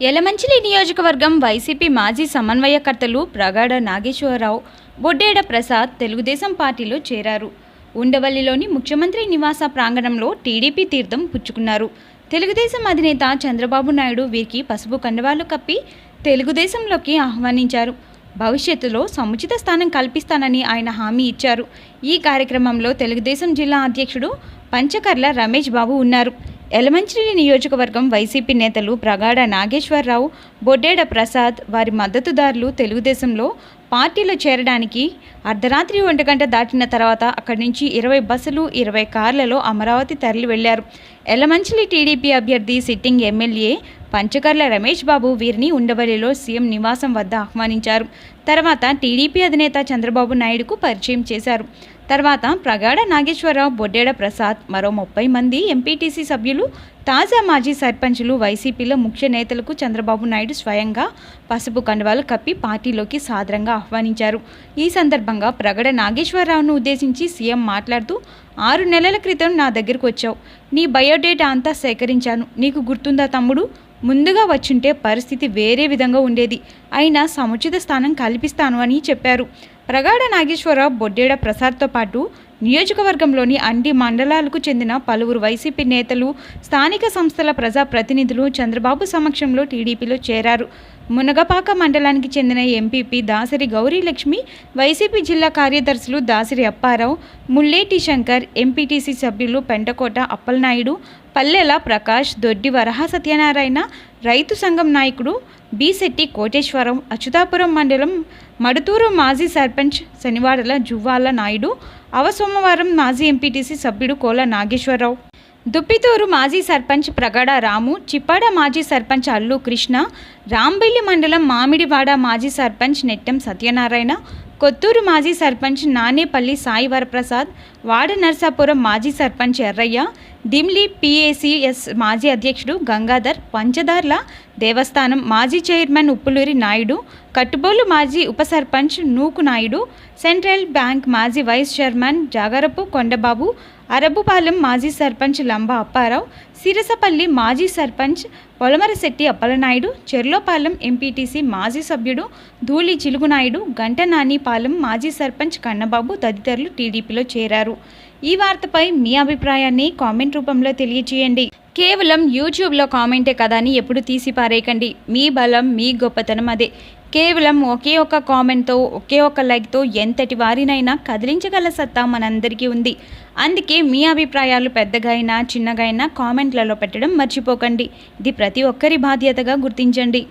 యలమంచిలి నియోజకవర్గం వైసీపీ మాజీ సమన్వయకర్తలు ప్రగాఢ నాగేశ్వరరావు బొడ్డేడ ప్రసాద్ తెలుగుదేశం పార్టీలో చేరారు. ఉండవల్లిలోని ముఖ్యమంత్రి నివాస ప్రాంగణంలో టీడీపీ తీర్థం పుచ్చుకున్నారు. తెలుగుదేశం అధినేత చంద్రబాబు నాయుడు వీరికి పసుపు కండవాలు కప్పి తెలుగుదేశంలోకి ఆహ్వానించారు. భవిష్యత్తులో సముచిత స్థానం కల్పిస్తానని ఆయన హామీ ఇచ్చారు. ఈ కార్యక్రమంలో తెలుగుదేశం జిల్లా అధ్యక్షుడు పంచకర్ల రమేష్ బాబు ఉన్నారు. ఎలమంచిలి నియోజకవర్గం వైసీపీ నేతలు ప్రగాఢ నాగేశ్వరరావు బొడ్డేడ ప్రసాద్ వారి మద్దతుదారులు తెలుగుదేశంలో పార్టీలో చేరడానికి అర్ధరాత్రి ఒంటి గంట దాటిన తర్వాత అక్కడి నుంచి ఇరవై బస్సులు ఇరవై కార్లలో అమరావతి తరలి వెళ్ళారు ఎలమంచిలి టీడీపీ అభ్యర్థి సిట్టింగ్ ఎమ్మెల్యే పంచకర్ల రమేష్ బాబు వీరిని ఉండవల్లిలో సీఎం నివాసం వద్ద ఆహ్వానించారు. తర్వాత టీడీపీ అధినేత చంద్రబాబు నాయుడుకు పరిచయం చేశారు. తర్వాత ప్రగాఢ నాగేశ్వరరావు బొడ్డేడ ప్రసాద్ మరో ముప్పై మంది ఎంపీటీసీ సభ్యులు తాజా మాజీ సర్పంచులు వైసీపీలో ముఖ్య నేతలకు చంద్రబాబు నాయుడు స్వయంగా పసుపు కండువాలు కప్పి పార్టీలోకి సాదరంగా ఆహ్వానించారు. ఈ సందర్భంగా ప్రగడ నాగేశ్వరరావును ఉద్దేశించి సీఎం మాట్లాడుతూ ఆరు నెలల క్రితం నా దగ్గరకు వచ్చావు. నీ బయోడేటా అంతా సేకరించాను. నీకు గుర్తుందా తమ్ముడు? ముందుగా వచ్చుంటే పరిస్థితి వేరే విధంగా ఉండేది. అయినా సముచిత స్థానం కల్పిస్తాను అని చెప్పారు. ప్రగాఢ నాగేశ్వర బొడ్డేడ ప్రసాద్తో పాటు నియోజకవర్గంలోని అన్ని మండలాలకు చెందిన పలువురు వైసీపీ నేతలు స్థానిక సంస్థల ప్రజాప్రతినిధులు చంద్రబాబు సమక్షంలో టీడీపీలో చేరారు. మునగపాక మండలానికి చెందిన ఎంపీపీ దాసరి గౌరీలక్ష్మి వైసీపీ జిల్లా కార్యదర్శులు దాసరి అప్పారావు ముల్లేటి శంకర్ ఎంపీటీసీ సభ్యులు పెంటకోట అప్పలనాయుడు పల్లెల ప్రకాష్ దొడ్డి వరహ సత్యనారాయణ రైతు సంఘం నాయకుడు బిశెట్టి కోటేశ్వరం అచ్యుతాపురం మండలం మడుతూరు మాజీ సర్పంచ్ శనివాడల జువ్వాల నాయుడు అవసోమవారం మాజీ ఎంపీటీసీ సభ్యుడు కోల నాగేశ్వరరావు. దుప్పితూరు మాజీ సర్పంచ్ ప్రగడ రాము చిప్పాడ మాజీ సర్పంచ్ అల్లు కృష్ణ రాంబెల్లి మండలం మామిడివాడ మాజీ సర్పంచ్ నెట్టెం సత్యనారాయణ కొత్తూరు మాజీ సర్పంచ్ నానేపల్లి సాయి వరప్రసాద్ వాడ నర్సాపురం మాజీ సర్పంచ్ ఎర్రయ్య దిమ్లీ పిఏసిఎస్ మాజీ అధ్యక్షుడు గంగాధర్ పంచదార్ల దేవస్థానం మాజీ చైర్మన్ ఉప్పులూరి నాయుడు కట్టుబోలు మాజీ ఉప సర్పంచ్ నూకు నాయుడు సెంట్రల్ బ్యాంక్ మాజీ వైస్ చైర్మన్ జాగరపు కొండబాబు అరబుపాలెం మాజీ సర్పంచ్ లంబా అప్పారావు సిరసపల్లి మాజీ సర్పంచ్ పొలమరశెట్టి అప్పలనాయుడు చెర్లోపాలెం ఎంపీటీసీ మాజీ సభ్యుడు ధూళి చిలుగునాయుడు గంటనానిపాలెం మాజీ సర్పంచ్ కన్నబాబు తదితరులు టీడీపీలో చేరారు. ఈ వార్తపై మీ అభిప్రాయాన్ని కామెంట్ రూపంలో తెలియజేయండి కేవలం యూట్యూబ్లో కామెంటే కదా అని ఎప్పుడు తీసి పారేయకండి మీ బలం మీ గొప్పతనం అదే. కేవలం ఒకే ఒక కామెంట్తో ఒకే ఒక లైక్తో ఎంతటి వారినైనా కదిలించగల సత్తా మనందరికీ ఉంది. అందుకే మీ అభిప్రాయాలు పెద్దగా అయినా చిన్నగా అయినా కామెంట్లలో పెట్టడం మర్చిపోకండి. ఇది ప్రతి ఒక్కరి బాధ్యతగా గుర్తించండి.